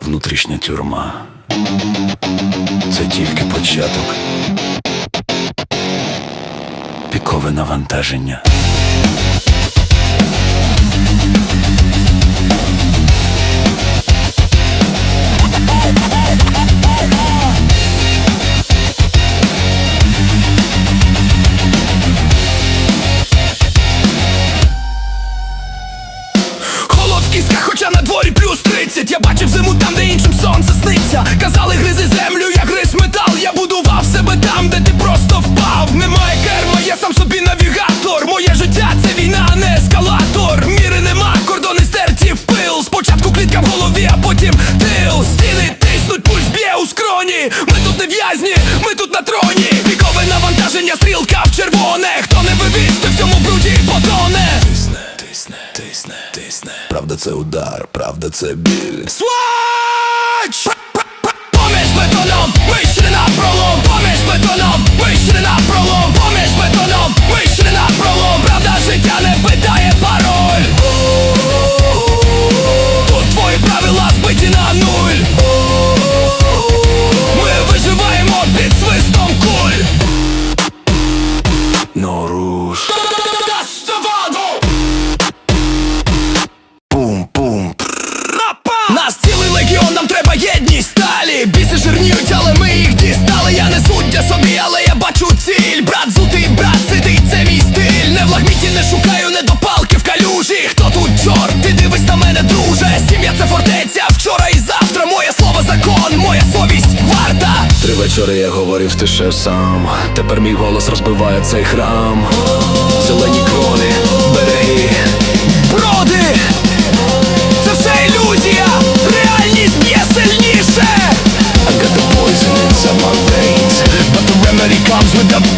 Внутрішня тюрма. Це тільки початок. Пікове навантаження. Казали, гризи землю, я гриз метал. Я будував себе там, де ти просто впав. Немає керма, я сам собі навігатор. Моє життя це війна, а не ескалатор. Міри нема, кордони стерті в пил. Спочатку клітка в голові, а потім тил. Стіни тиснуть, пульс б'є у скроні. Ми тут не в'язні, ми тут на троні. Вікове навантаження, стрілка в червоне. Хто не вивіз, той в цьому бруді потоне. Тисне, тисне, тисне, тисне. Правда, це удар, правда, це біль. Свач! Три я говорив тише сам. Тепер мій голос розбиває цей храм. Зелені крони, береги. Броди! Це все ілюзія! Реальність б'є сильніше! I got the poison my veins. But the remedy comes with the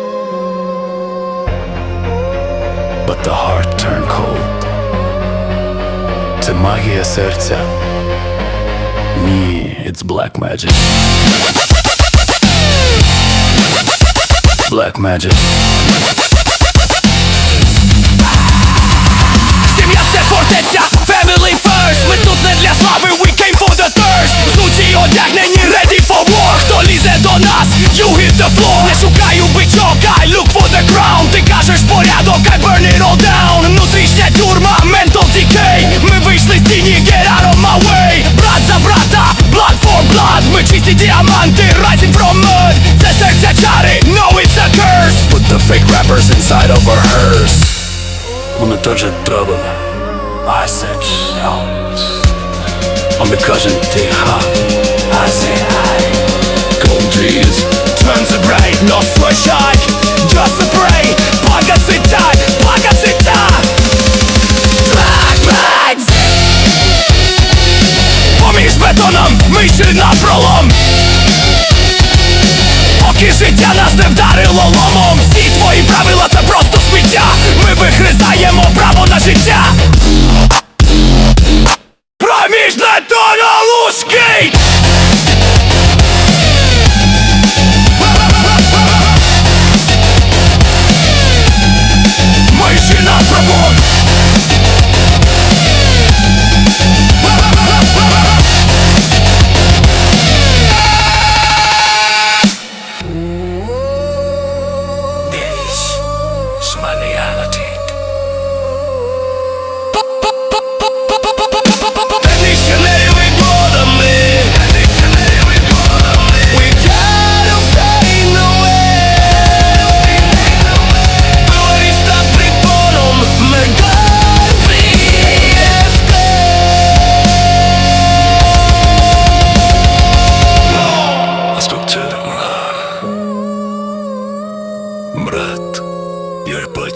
the heart turned cold. Це магія серця. Ні, it's black magic. Black magic. Сім'я це фортеця, burn it all down Внутрішня тюрма, mental decay Ми вийшли з тіні, get out of my way Брат за брата, blood for blood Ми чисті діаманти, rising from mud Це серця чари, no it's a curse Put the fake rappers inside of our hearse. Вони теж trouble. I said shout. I'm the cousin тиха. I say hi. Gold trees. Turn the brain, no слышать Just the brain, погаситай, погасита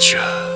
future.